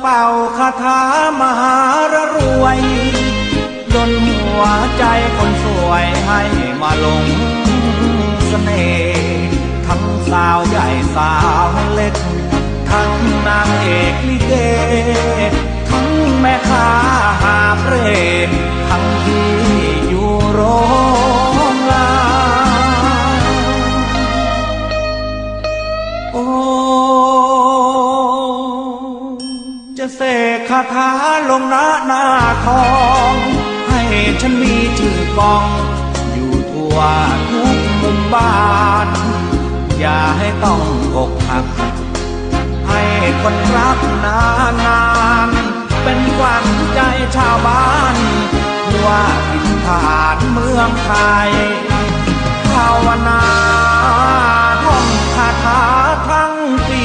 เป่าคาถามหารรวย ดนหัวใจคนสวยให้มาลง เสกคาถาลงหน้าหน้าทอง ให้ฉันมีชื่อกอง อยู่ทั่วทุกมุมบ้าน อย่าให้ต้องอกหัก ให้คนรักนานนานเป็นขวัญใจชาวบ้านทั่วทินฐานเมืองไทยภาวนาท่องคาถาทั้งปี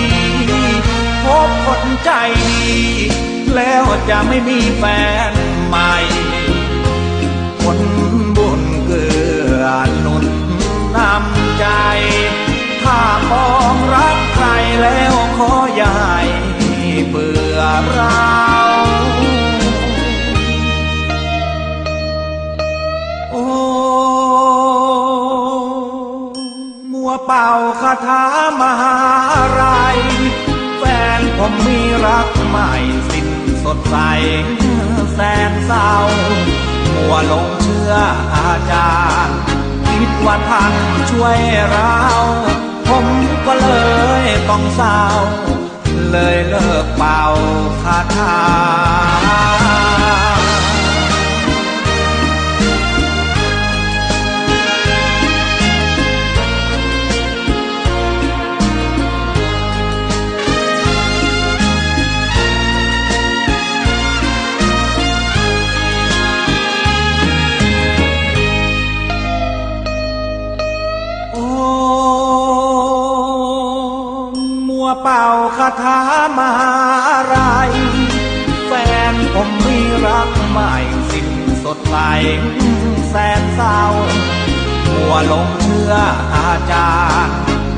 พบคนใจ แล้วจะไม่มีแฟนใหม่ คนบุญเกื้อหนุนนำใจ ถ้ามองรักใครแล้วขออย่าให้เบื่อเราโอ้ มัวเป่าคาถามหาไรแฟนผมมีรักใหม่ สดใสแสนเศร้ามัวลงเชื่ออาจารย์ คิดว่าท่านช่วยเรา ผมก็เลยต้องเศร้า วเป่าคาถามหาไรแฟนผมมีรักใหม่สิ้นสดใสแสนเศร้ามัวหลงเชื่ออาจารย์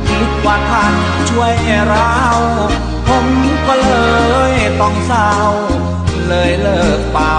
คิดว่าท่านช่วยเราผมก็เลยต้องเศร้า เลยเลิกเป่า